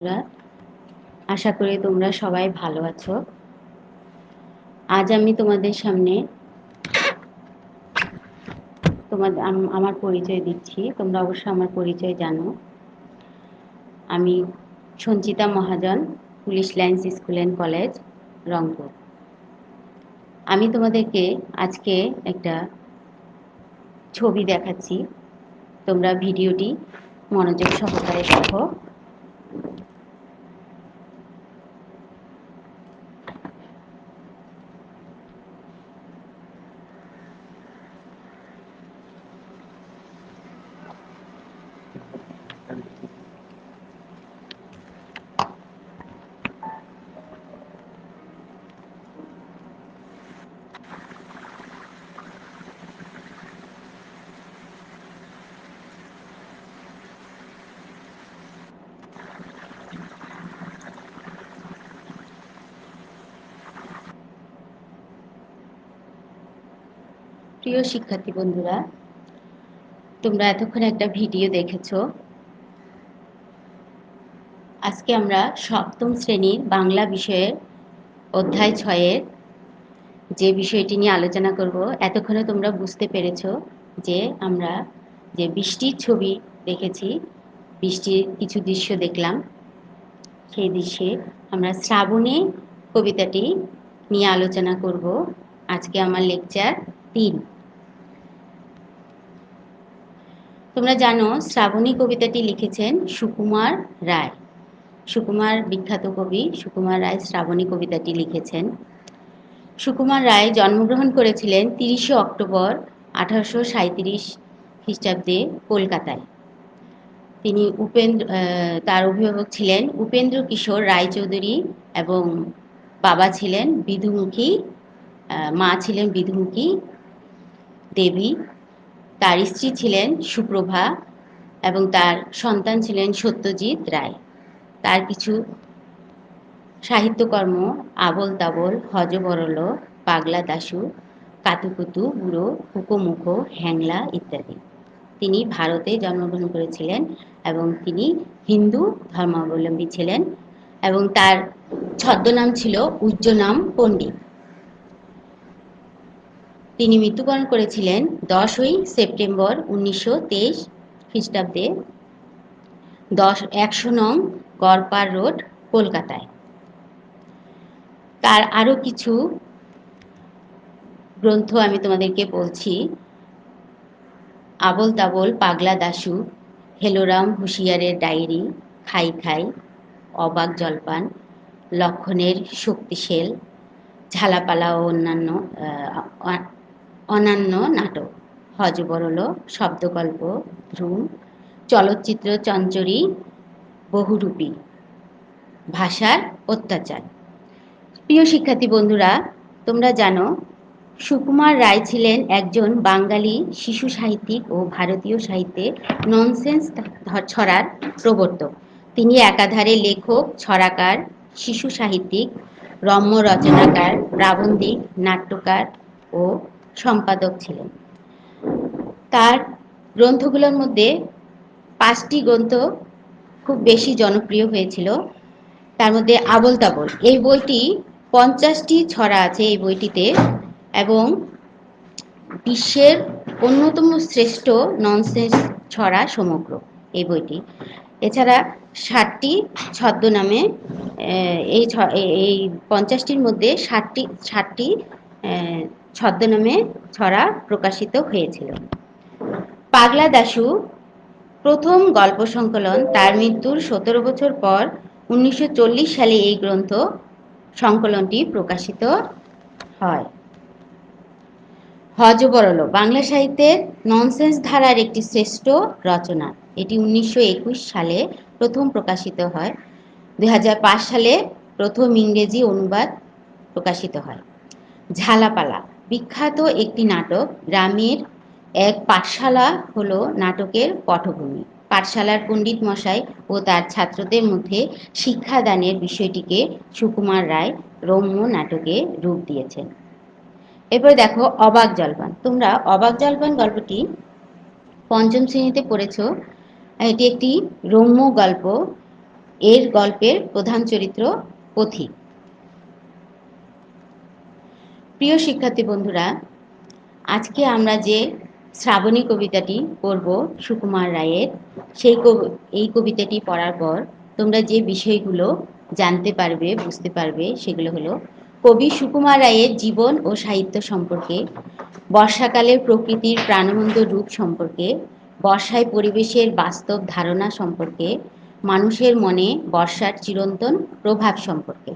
বন্ধুরা, আশা করি তোমরা সবাই ভালো আছো। আজ আমি তোমাদের সামনে তোমাদের আমার পরিচয় দিচ্ছি। তোমরা অবশ্যই আমার পরিচয় জানো। আমি Sanchita Mahajan, police lines school and college, Rangpur. আমি তোমাদেরকে আজকে একটা ছবি দেখাচ্ছি। তোমরা ভিডিওটি মনোযোগ সহকারে দেখো। প্রিয় শিক্ষার্থী বন্ধুরা, তোমরা এতক্ষণ একটা ভিডিও দেখেছ। আজকে আমরা সপ্তম শ্রেণির বাংলা বিষয়ের অধ্যায় ছয়ের যে বিষয়টি নিয়ে আলোচনা করব, এতক্ষণে তোমরা বুঝতে পেরেছ যে আমরা যে বৃষ্টির ছবি দেখেছি, বৃষ্টির কিছু দৃশ্য দেখলাম, সেই দৃশ্যে আমরা শ্রাবণে কবিতাটি নিয়ে আলোচনা করব। আজকে আমার লেকচার তিন। তোমরা জানো, শ্রাবণী কবিতাটি লিখেছেন সুকুমার রায়। সুকুমার বিখ্যাত কবি সুকুমার রায় শ্রাবণী কবিতাটি লিখেছেন। সুকুমার রায় জন্মগ্রহণ করেছিলেন তিরিশে অক্টোবর আঠারোশো সাঁত্রিশ খ্রিস্টাব্দে কলকাতায়। তিনি উপেন্দ্র তার অভিভাবক ছিলেন উপেন্দ্র কিশোর রায়চৌধুরী এবং বাবা ছিলেন বিধুমুখী মা ছিলেন বিধুমুখী দেবী। তার স্ত্রী ছিলেন সুপ্রভা এবং তার সন্তান ছিলেন সত্যজিৎ রায়। তার কিছু সাহিত্যকর্ম আবল তাবল হজবরল, পাগলা দাসু কাতুকুতু, বুড়ো, হুকোমুখো, হ্যাংলা ইত্যাদি। তিনি ভারতে জন্মগ্রহণ করেছিলেন এবং তিনি হিন্দু ধর্মাবলম্বী ছিলেন এবং তার ছদ্মনাম ছিল উজ্জ্বনাম পণ্ডিত। তিনি মৃত্যুবরণ করেছিলেন দশই সেপ্টেম্বর উনিশশো তেইশ খ্রিস্টাব্দে দশ একশো নং গড়পার রোড, কলকাতায়। তার আরও কিছু গ্রন্থ আমি তোমাদেরকে বলছি। আবল তাবল পাগলা দাসু হেলোরাম হুঁশিয়ারের ডায়েরি, খাই খাই, অবাক জলপান, লক্ষণের শক্তিশেল, ঝালাপালা ও অন্যান্য অন্যান্য নাটক। হজবরল শব্দকল্প ধ্রুম চলচ্চিত্র চঞ্চরী, বহুরূপী। ভাষার অত্যাচার। প্রিয় শিক্ষার্থী বন্ধুরা, তোমরা জানো, সুকুমার রায় ছিলেন একজন বাঙালি শিশু সাহিত্যিক ও ভারতীয় সাহিত্যে ননসেন্স ছড়ার প্রবর্তক। তিনি একাধারে লেখক, ছড়াকার, শিশু সাহিত্যিক, রম্য রচনাকার, প্রাবন্ধিক, নাট্যকার ও সম্পাদক ছিলেন। তার গ্রন্থগুলোর মধ্যে পাঁচটি গ্রন্থ খুব বেশি জনপ্রিয় হয়েছিল। তার মধ্যে আবল তাবল। এই বইটি পঞ্চাশটি ছড়া আছে এই বইটিতে এবং বিশ্বের অন্যতম শ্রেষ্ঠ ননসেন্স ছড়া সমগ্র এই বইটি। এছাড়া ষাটটি ছদ্মনামে এই এই পঞ্চাশটির মধ্যে ষাটটি ষাটটি ছদ্মনামে ছড়া প্রকাশিত হয়েছিল। পাগলা দাশু প্রথম গল্প সংকলন তার মৃত্যুর সতেরো বছর পর উনিশশো চল্লিশ সালে এই গ্রন্থ সংকলনটি প্রকাশিত হয়। হজবরল বাংলা সাহিত্যের ননসেন্স ধারার একটি শ্রেষ্ঠ রচনা। এটি উনিশশো একুশ সালে প্রথম প্রকাশিত হয়। দুই হাজার পাঁচ সালে প্রথম ইংরেজি অনুবাদ প্রকাশিত হয়। ঝালাপালা বিখ্যাত একটি নাটক, গ্রামের এক পাঠশালা হলো নাটকের পটভূমি। পাঠশালার পণ্ডিত মশাই ও তার ছাত্রদের মধ্যে শিক্ষাদানের বিষয়টিকে সুকুমার রায় রম্য নাটকে রূপ দিয়েছেন। এরপরে দেখো অবাক জলপান। তোমরা অবাক জলপান গল্পটি পঞ্চম শ্রেণীতে পড়েছ। এটি একটি রম্য গল্প। এর গল্পের প্রধান চরিত্র পথিক। প্রিয় শিক্ষার্থী বন্ধুরা, আজকে আমরা যে শ্রাবণী কবিতাটি পড়ব সুকুমার রায়ের, সেই এই কবিতাটি পড়ার পর তোমরা যে বিষয়গুলো জানতে পারবে, বুঝতে পারবে, সেগুলো হলো কবি সুকুমার রায়ের জীবন ও সাহিত্য সম্পর্কে, বর্ষাকালের প্রকৃতির প্রাণবন্ত রূপ সম্পর্কে, বর্ষায় পরিবেশের বাস্তব ধারণা সম্পর্কে, মানুষের মনে বর্ষার চিরন্তন প্রভাব সম্পর্কে।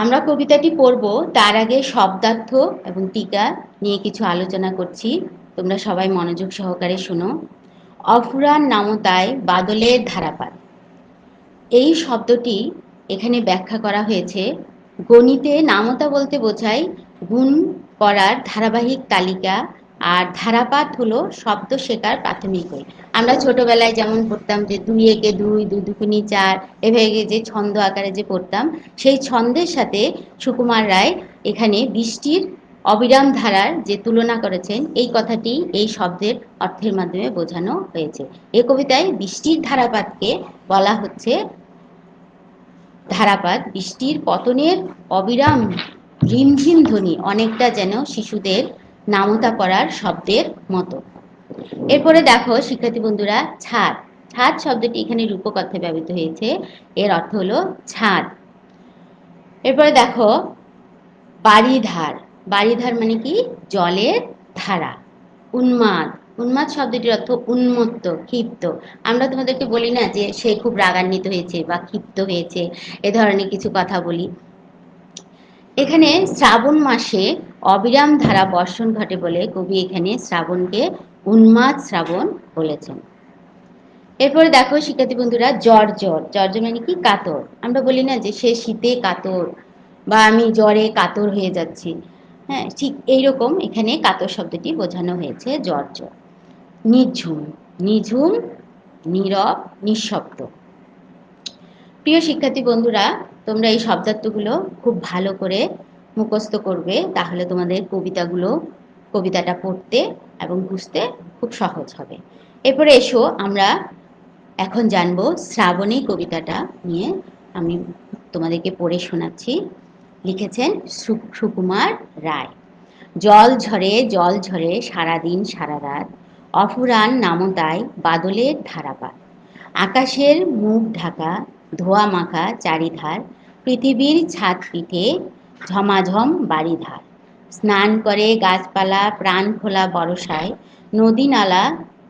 আমরা কবিতাটি পড়ব, তার আগে শব্দার্থ এবং টিকা নিয়ে কিছু আলোচনা করছি। তোমরা সবাই মনোযোগ সহকারে শোনো। অফুরান নামতায় বাদলের ধারাপাত। এই শব্দটি এখানে ব্যাখ্যা করা হয়েছে, গণিতে নামতা বলতে বোঝায় গুণ করার ধারাবাহিক তালিকা আর ধারাপাত হলো শব্দ শেখার প্রাথমিক বই। আমরা ছোটবেলায় যেমন পড়তাম যে দুই একে দুই দুই দুকুনি চার, এভাবে যে ছন্দ আকারে যে পড়তাম, সেই ছন্দের সাথে সুকুমার রায় এখানে বৃষ্টির অবিরাম ধারার যে তুলনা করেছেন, এই কথাটি এই শব্দের অর্থের মাধ্যমে বোঝানো হয়েছে। এ কবিতায় বৃষ্টির ধারাপাতকে বলা হচ্ছে ধারাপাত, বৃষ্টির পতনের অবিরাম রিমঝিম ধ্বনি, অনেকটা যেন শিশুদের নামতা করার শব্দের মতো। এরপরে দেখো, শিক্ষার্থী বন্ধুরা, ছাদ। ছাদ শব্দটি এখানে রূপক অর্থে ব্যবহৃত হয়েছে। এর অর্থ হলো ছাদ। এরপরে দেখো, বাড়িধার। বাড়িধার মানে কি? জলের ধারা। উন্মাদ। উন্মাদ শব্দটির অর্থ উন্মত্ত, ক্ষিপ্ত। আমরা তোমাদেরকে বলি না যে সে খুব রাগান্বিত হয়েছে বা ক্ষিপ্ত হয়েছে, এ ধরনের কিছু কথা বলি। এখানে শ্রাবণ মাসে অবিরাম ধারা বর্ষণ ঘটে বলে কবি এখানে শ্রাবণকে উন্মাদ শ্রাবণ বলেছেন। এরপরে দেখো, শিক্ষার্থী বন্ধুরা, জ্বর জ্বর। জ্বর মানে কি? কাতর। আমরা বলি না যে সে শীতে কাতর বা আমি জ্বরে কাতর হয়ে যাচ্ছি। হ্যাঁ ঠিক এইরকম এখানে কাতর শব্দটি বোঝানো হয়েছে, জ্বর জ্বর। নিঝুম নিঝুম, নীরব, নিঃশব্দ। প্রিয় শিক্ষার্থী বন্ধুরা তোমরা এই শব্দার্থগুলো খুব ভালো করে মুখস্থ করবে, তাহলে তোমাদের কবিতাগুলো, কবিতাটা পড়তে এবং বুঝতে খুব সহজ হবে। এরপরে এসো, আমরা এখন জানব শ্রাবণী কবিতাটা নিয়ে আমি তোমাদেরকে পড়ে শোনাচ্ছি। লিখেছেন সুকুমার রায়। জল ঝরে জল ঝরে সারাদিন সারা রাত অফুরান নামতায় বাদলের ধারাপাত। আকাশের মুখ ঢাকা ধোয়া মাখা চারিধার, পৃথিবীর ছাদ পিঠে ঝমাঝম বাড়িধার। স্নান করে গাছপালা প্রাণ খোলা বরসায় নদী নালা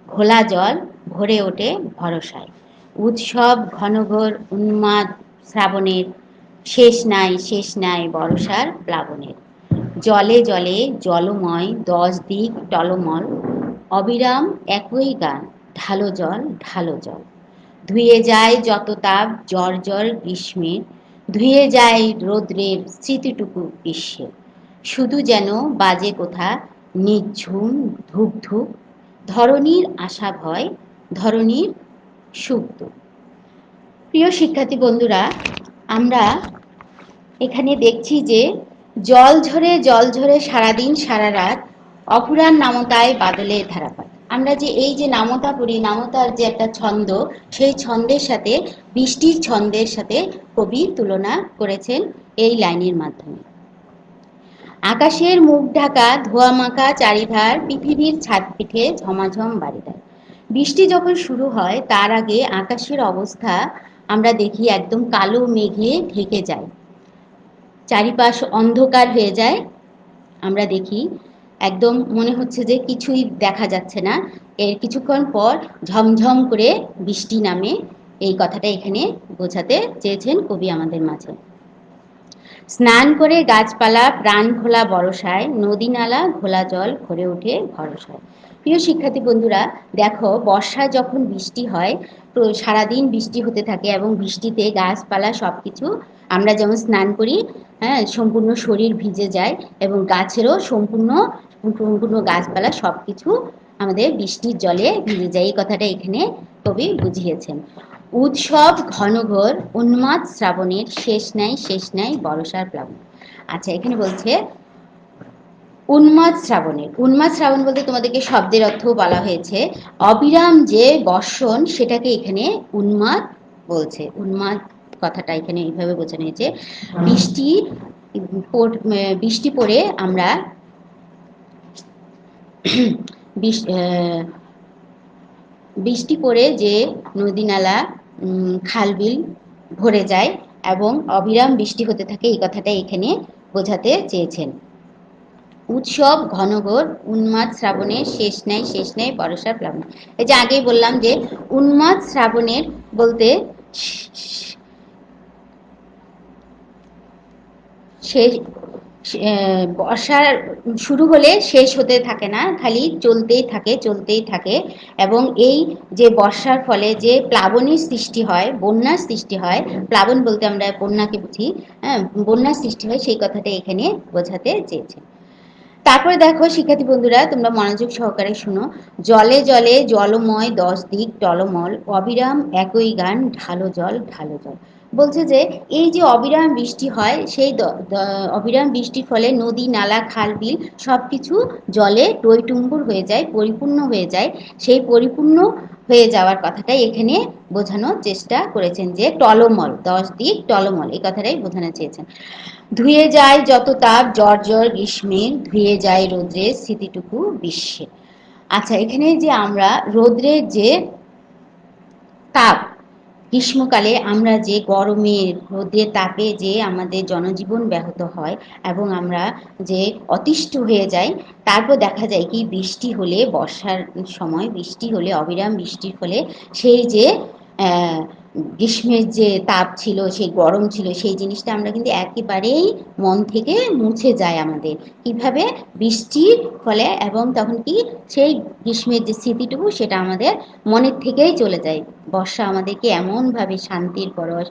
ঘোলা জল ভরে ওঠে ভরসায়। উৎসব ঘনঘোর উন্মাদ শ্রাবণের, শেষ নাই শেষ নাই বরসার প্লাবনের। জলে জলে জলময় দশ দিক টলমল, অবিরাম একই গান, ঢালো জল ঢালো জল। ধুয়ে যায় যত তাপ, জ্বর জ্বর গ্রীষ্মের ধুয়ে যায় রৌদ্রের স্মৃতিটুকু বিশ্বের শুধু যেন বাজে কোথা নিঝুম ধূপ ধূপ। ধরনীর আশা ভয় ধরনীর সুখ প্রিয় শিক্ষার্থী বন্ধুরা, আমরা এখানে দেখছি যে জল ঝরে জল ঝরে সারাদিন, সারা রাত অপুরাণ নামতায় বাদলের ধারাপাত। আমরা যে এই যে নামতা পড়ি, নামতার যে একটা ছন্দ, সেই ছন্দের সাথে, বৃষ্টির ছন্দের সাথে কবি তুলনা করেছেন এই লাইনের মাধ্যমে। আকাশের মুখ ঢাকা, ধোয়া মাখা চারিধার, পৃথিবীর ছাদ পিঠে ঝমাঝম বাড়িধার বৃষ্টি যখন শুরু হয়, তার আগে আকাশের অবস্থা আমরা দেখি একদম কালো মেঘে ঢেকে যায়। চারিপাশ অন্ধকার হয়ে যায়। আমরা দেখি একদম মনে হচ্ছে যে কিছুই দেখা যাচ্ছে না। এর কিছুক্ষণ পর ঝমঝম করে বৃষ্টি নামে এই কথাটা এখানে বোঝাতে চেয়েছেন কবি আমাদের মাঝে। স্নান করে গাছপালা প্রাণ খোলা বরসায়, নদী নালা ঘোলা জল ভরে ওঠে ভরসায়। প্রিয় শিক্ষার্থী বন্ধুরা, দেখো, বর্ষায় যখন বৃষ্টি হয় সারাদিন বৃষ্টি হতে থাকে এবং বৃষ্টিতে গাছপালা সব কিছু আমরা যেমন স্নান করি হ্যাঁ সম্পূর্ণ শরীর ভিজে যায় এবং গাছেরও সম্পূর্ণ সম্পূর্ণ গাছপালা সব কিছু আমাদের বৃষ্টির জলে ভিজে যায়। এই কথাটা এখানে কবি বুঝিয়েছেন। উৎসব, ঘনঘোর, উন্মাদ শ্রাবণের শেষ নাই শেষ নাই বরসার প্লাবন। আচ্ছা এখানে বলছে, উন্মাদ শ্রাবণের। উন্মাদ শ্রাবণ বলতে তোমাদেরকে শব্দের অর্থ বলা হয়েছে। অবিরাম যে বর্ষণ, সেটাকে এখানে উন্মাদ বলছে। উন্মাদ কথাটা এখানে এইভাবে বোঝানো হয়েছে। বৃষ্টি বৃষ্টি পড়ে আমরা বৃষ্টি পড়ে যে নদী নালা খালবিল ভরে যায় এবং অবিরাম বৃষ্টি হতে থাকে, এই কথাটা এখানে বোঝাতে চেয়েছেন। উৎসব, ঘনঘোর, উন্মাদ শ্রাবণের শেষ নাই শেষ নাই বরসা প্লাবন। এই যে আগেই বললাম যে উন্মাদ শ্রাবণের বলতে শেষ বর্ষার শুরু হলে শেষ হতে থাকে না, খালি চলতেই থাকে চলতেই থাকে। এবং এই যে বর্ষার ফলে যে প্লাবনের সৃষ্টি হয়, বন্যার সৃষ্টি হয়, প্লাবন বলতে আমরা বন্যাকে বুঝি হ্যাঁ বন্যার সৃষ্টি হয় সেই কথাটা এখানে বোঝাতে চেয়েছে। তারপরে দেখো, শিক্ষার্থী বন্ধুরা, তোমরা মনোযোগ সহকারে শুনো। জলে জলে জলময় দশ দিক টলমল, অবিরাম একই গান, ঢালো জল ঢালো জল। বলছে যে, এই যে অবিরাম বৃষ্টি হয়, সেই অবিরাম বৃষ্টির ফলে নদী, নালা, খাল, বিল সব কিছু জলে টইটুম্বুর হয়ে যায়, পরিপূর্ণ হয়ে যায়। সেই পরিপূর্ণ হয়ে যাওয়ার কথাটাই এখানে বোঝানোর চেষ্টা করেছেন যে, টলমল, দশ দিক টলমল, এই কথাটাই বোঝানো চেয়েছেন। ধুয়ে যায় যত তাপ জ্বর জ্বর গ্রীষ্মের ধুয়ে যায় রৌদ্রের স্মৃতিটুকু বিশ্বে। আচ্ছা এখানে যে আমরা রৌদ্রের যে তাপ গ্রীষ্মকালে আমরা যে গরমে রোদের তাপে যে আমাদের জনজীবন ব্যাহত হয় এবং আমরা যে অতিষ্ঠ হয়ে যাই, তারপর দেখা যায় কি বৃষ্টি হলে, বর্ষার সময় বৃষ্টি হলে, অবিরাম বৃষ্টির ফলে সেই যে গ্রীষ্মের যে তাপ ছিল, সেই গরম ছিল, সেই জিনিসটা আমরা কিন্তু একেবারেই মন থেকে মুছে যায় আমাদের। কীভাবে? বৃষ্টির ফলে এবং তখন কি? সেই গ্রীষ্মের যে স্মৃতিটুকু সেটা আমাদের মনের থেকেই চলে যায়। বর্ষা আমাদেরকে এমনভাবে শান্তির পরশ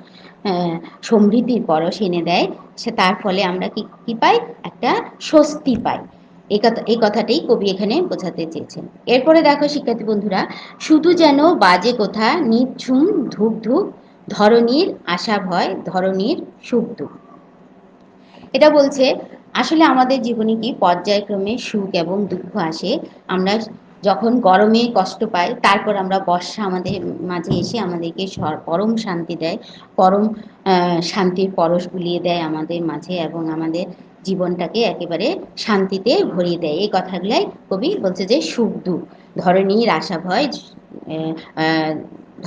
সমৃদ্ধির পরশ এনে দেয়। সে তার ফলে আমরা কি, কী পাই? একটা স্বস্তি পাই। এই কথা, এই কথাটাই কবি এখানে বোঝাতে চেয়েছেন। এরপরে দেখো, শিক্ষার্থী বন্ধুরা, শুধু যেন বাজে কথা নিচ্ছুম ধূপ ধূপ ধরনীর আশা ভয় ধরনীর সুখ দুঃখ। এটা বলছে, আসলে আমাদের জীবনে কি পর্যায়ক্রমে সুখ এবং দুঃখ আসে, আমরা যখন গরমে কষ্ট পাই, তারপর আমরা বর্ষা আমাদের মাঝে এসে আমাদেরকে পরম শান্তি দেয়, পরম শান্তির পরশ বুলিয়ে দেয় আমাদের মাঝে এবং আমাদের জীবনটাকে একেবারে শান্তিতে ভরিয়ে দেয়। এই কথাগুলাই কবি বলছে যে, সুখ দুঃখ। ধরনীর আশা ভয়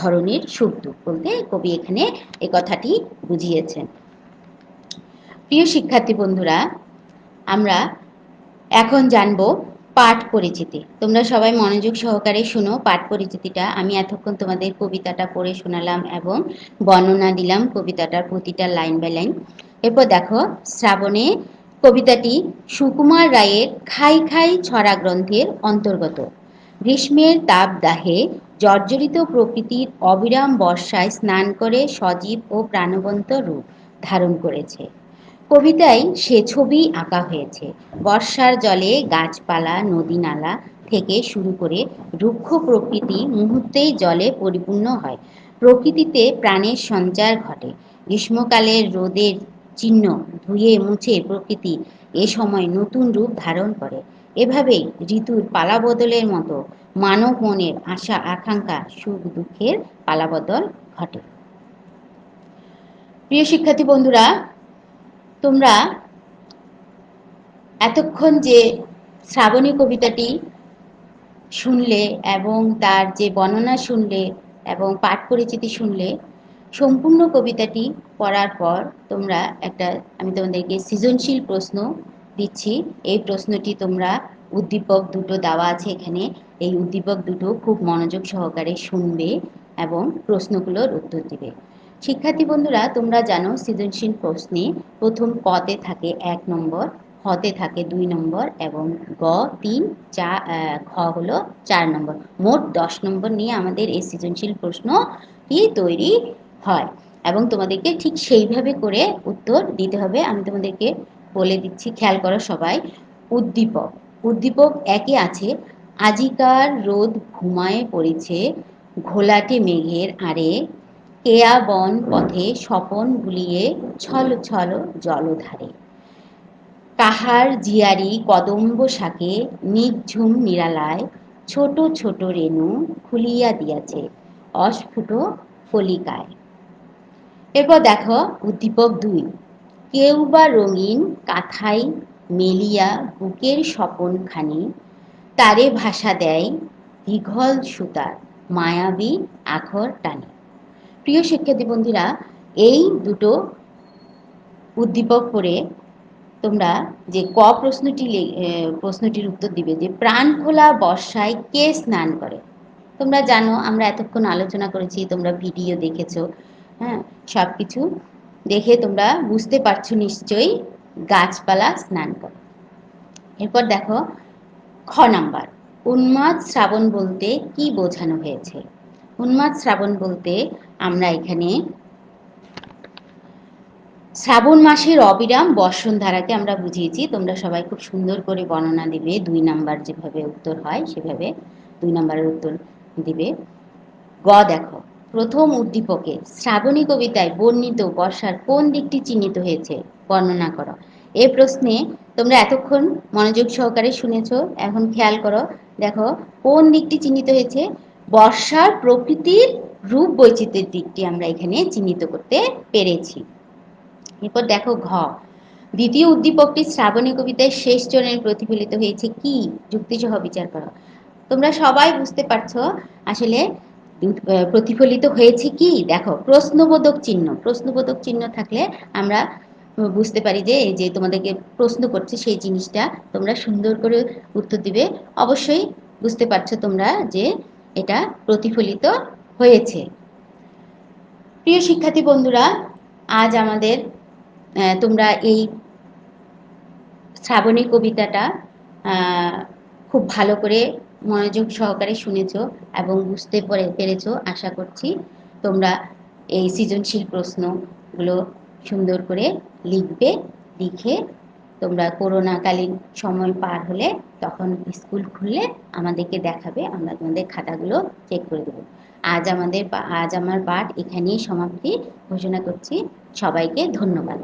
ধরনের সুখ দুঃখ বলতে কবি এখানে এ কথাটি বুঝিয়েছেন। প্রিয় শিক্ষার্থী বন্ধুরা, আমরা এখন জানব পাঠ পরিচিতি। তোমরা সবাই মনোযোগ সহকারে শুনো পাঠ পরিচিতিটা। আমি এতক্ষণ তোমাদের কবিতাটা পড়ে শোনালাম এবং বর্ণনা দিলাম কবিতাটার প্রতিটা লাইন বাই লাইন। এরপর দেখো, শ্রাবণে কবিতাটি সুকুমার রায়ের খাই খাই ছড়া গ্রন্থের অন্তর্গত। গ্রীষ্মের তাপদাহে জর্জরিত প্রকৃতির অবিরাম বর্ষায় স্নান করে সজীব ও প্রাণবন্ত রূপ ধারণ করেছে। কবিতায় সে ছবি আঁকা হয়েছে। বর্ষার জলে গাছপালা নদী নালা থেকে শুরু করে রুক্ষ প্রকৃতি মুহূর্তেই জলে পরিপূর্ণ হয়। প্রকৃতিতে প্রাণের সঞ্চার ঘটে। গ্রীষ্মকালের রোদের চিহ্ন ধুয়ে মুছে প্রকৃতি এ সময় নতুন রূপ ধারণ করে। এভাবেই ঋতুর পালাবদলের মতো মানব মনের আশা, আকাঙ্ক্ষা, সুখ, দুঃখের পালাবদল ঘটে। প্রিয় শিক্ষার্থী বন্ধুরা, তোমরা এতক্ষণ যে শ্রাবণী কবিতাটি শুনলে এবং তার যে বর্ণনা শুনলে এবং পাঠ পরিচিতি শুনলে, সম্পূর্ণ কবিতাটি পড়ার পর তোমরা একটা, আমি তোমাদেরকে সৃজনশীল প্রশ্ন দিচ্ছি। এই প্রশ্নটি তোমরা উদ্দীপক দুটো দেওয়া আছে এখানে। এই উদ্দীপক দুটো খুব মনোযোগ সহকারে শুনবে এবং প্রশ্নগুলোর উত্তর দিবে। শিক্ষার্থী বন্ধুরা, তোমরা জানো সৃজনশীল প্রশ্নে প্রথম কতে থাকে এক নম্বর, হতে থাকে দুই নম্বর এবং গ, তিন, চা খ হলো চার নম্বর। মোট দশ নম্বর নিয়ে আমাদের এই সৃজনশীল প্রশ্নটি তৈরি হয়। এবং তোমাদেরকে ঠিক সেইভাবে করে উত্তর দিতে হবে। আমি তোমাদেরকে বলে দিচ্ছি, খেয়াল করো সবাই, উদ্দীপক। উদ্দীপক একে আছে, আজিকার রোদ ঘুমায়ে পড়েছে, ঘোলাটে মেঘের আরে কেয়া বন পথে স্বপন ভুলিয়ে ছল ছল জলধারে। কাহার জিয়ারি কদম্ব শাকে নিঝুম নিরালায়, ছোট ছোট রেণু খুলিয়া দিয়াছে, অস্ফুট ফলিকায়। এরপর দেখো, উদ্দীপক দুই। কেউ বা রঙিন কাথাই মেলিয়া বুকের স্বপনখানি, তারে ভাষা দেয় দীঘল সুতার, মায়াবী আখর টানে। প্রিয় শিক্ষার্থী বন্ধুরা, এই দুটো উদ্দীপক পড়ে তোমরা যে ক প্রশ্নটি প্রশ্নটির উত্তর দিবে যে প্রাণ খোলা বর্ষায় কে স্নান করে? তোমরা জানো, আমরা এতক্ষণ আলোচনা করেছি, তোমরা ভিডিও দেখেছ। হ্যাঁ সব কিছু দেখে তোমরা বুঝতে পারছ নিশ্চয়ই। গাছপালা স্নান করে। এরপর দেখো, খ নাম্বার, উন্মাদ শ্রাবণ বলতে কি বোঝানো হয়েছে? উন্মাদ শ্রাবণ বলতে আমরা এখানে শ্রাবণ মাসের অবিরাম বর্ষণ ধারাকে আমরা বুঝিয়েছি। তোমরা সবাই খুব সুন্দর করে বর্ণনা দিবে। দুই নাম্বার যেভাবে উত্তর হয়, সেভাবে দুই নাম্বারের উত্তর দিবে। গ দেখো প্রথম উদ্দীপকে শ্রাবণী কবিতায় বর্ণিত বর্ষার কোন দিকটি চিহ্নিত হয়েছে? বর্ণনা করো। এ প্রশ্নে তোমরা এতক্ষণ মনোযোগ সহকারে শুনেছ। এখন খেয়াল করো। দেখো, কোন দিকটি চিহ্নিত হয়েছে? বর্ষার প্রকৃতির রূপ বৈচিত্র্যের দিকটি আমরা এখানে চিহ্নিত করতে পেরেছি। এরপর দেখো ঘ। দ্বিতীয় উদ্দীপকটি শ্রাবণী কবিতায় শেষ জনের প্রতিফলিত হয়েছে কি? যুক্তিসহ বিচার করো। তোমরা সবাই বুঝতে পারছ? আসলে প্রতিফলিত হয়েছে কি? দেখো, প্রশ্নবোধক চিহ্ন। প্রশ্নবোধক চিহ্ন থাকলে আমরা বুঝতে পারি যে এই যে তোমাদেরকে প্রশ্ন করছে সেই জিনিসটা তোমরা সুন্দর করে উত্তর দিবে। অবশ্যই বুঝতে পারছ তোমরা যে এটা প্রতিফলিত হয়েছে। প্রিয় শিক্ষার্থী বন্ধুরা, আজ আমাদের তোমরা এই শ্রাবণী কবিতাটা খুব ভালো করে মনোযোগ সহকারে শুনেছ এবং বুঝতে পেরেছ, আশা করছি তোমরা এই সৃজনশীল প্রশ্নগুলো সুন্দর করে লিখবে, লিখে তোমরা করোনাকালীন সময় পার হলে তখন স্কুল খুললে আমাদেরকে দেখাবে, আমরা তোমাদের খাতাগুলো চেক করে দেবো। আজ আমাদের আজ আমার পাঠ এখানেই সমাপ্তি, ঘোষণা করছি, সবাইকে ধন্যবাদ।